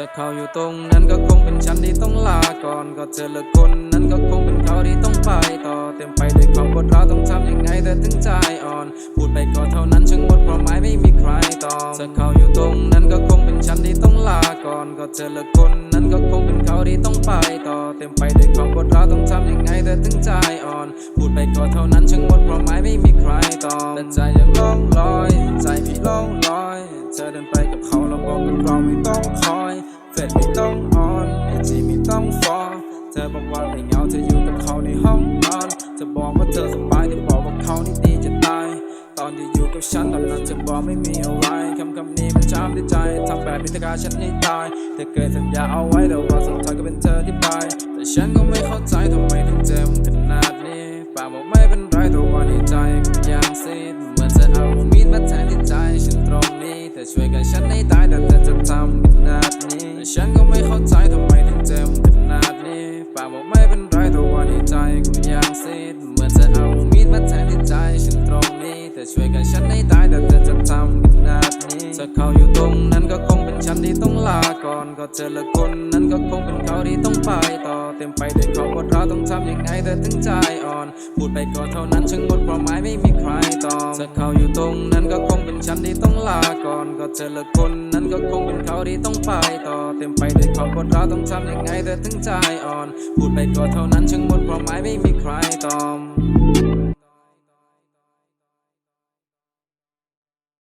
ถ้าเขาอยู่ตรงนั้นก็คงเป็นฉันที่ต้องลาก่อนก็เจอละคนนั้นก็คงเป็นเขาที่ต้องไปต่อ เต็มไปด้วยความปวดร้าวต้องทำยังไงแต่ถึงใจอ่อน พูดไปก็เท่านั้นช่างหมดความหมายไม่มีใครตอบถ้าเขาอยู่ตรงนั้น อนก็เจอละคนนั้นก็คงเป็นเขาที่ต้องไปต่อเต็มไปด้วยความปวดร้าวต้องทำยังไงแต่ถึงใจอ่อน พูดไปก็เท่านั้นช่างหมดความหมายไม่มีใครตอบแต่ใจยังล่องลอย ใจพี่ล่องลอย เธอเดินไปกับเขาแล้วบอกกับเราไม่ต้องคอยเฟซไม่ต้องออนไอจีไม่ต้องฟอลเธอบอกว่าไม่เหงาเธออยู่กับเขาในห้องนอนจะบอกว่าเธอสบายแต่บอกว่าเขานี่ดีจะตายตอนที่ กฉันตอนนั้นจะบอกไม่มีอะไรคำคำนี้มันจำในใจทำแบบนี้ถ้าการฉันให้ตายเธอเคยสัญญาเอาไว้แต่ว่าสุดท้ายก็เป็นเธอที่ไป แต่ฉันก็ไม่เข้าใจทำไมถึงเจ็บขนาดนี้ปากบอกไม่เป็นไรแต่ว่าในใจก็ยังซีดเหมือนจะเอามีดมาแทงที่ใจฉันตรงนี้เธอช่วยกันฉันให้ตายแต่ ช่วยกันฉันให้ตายแต่เธอจะทำขนาดนี้ถ้าเขาอยู่ตรงนั้นก็คงเป็นฉันที่ต้องลาก่อนก็เจอละคนนั้นก็คงเป็นเขาที่ต้องไปต่อเต็มไปด้วยความปวดร้าวต้องทำยังไงแต่ถึงใจอ่อน พูดไปก็เท่านั้นช่างหมดความหมายไม่มีใครตอบถ้าเขาอยู่ตรงนั้นก็คงเป็นฉันที่ต้องลาก่อนก็เจอละคนนั้นก็คงเป็นเขาที่ต้องไปต่อเต็มไปด้วยความปวดร้าวต้องทำยังไงแต่ถึงใจอ่อน พูดไปก็เท่านั้นช่างหมดความหมายไม่มีใครตอบ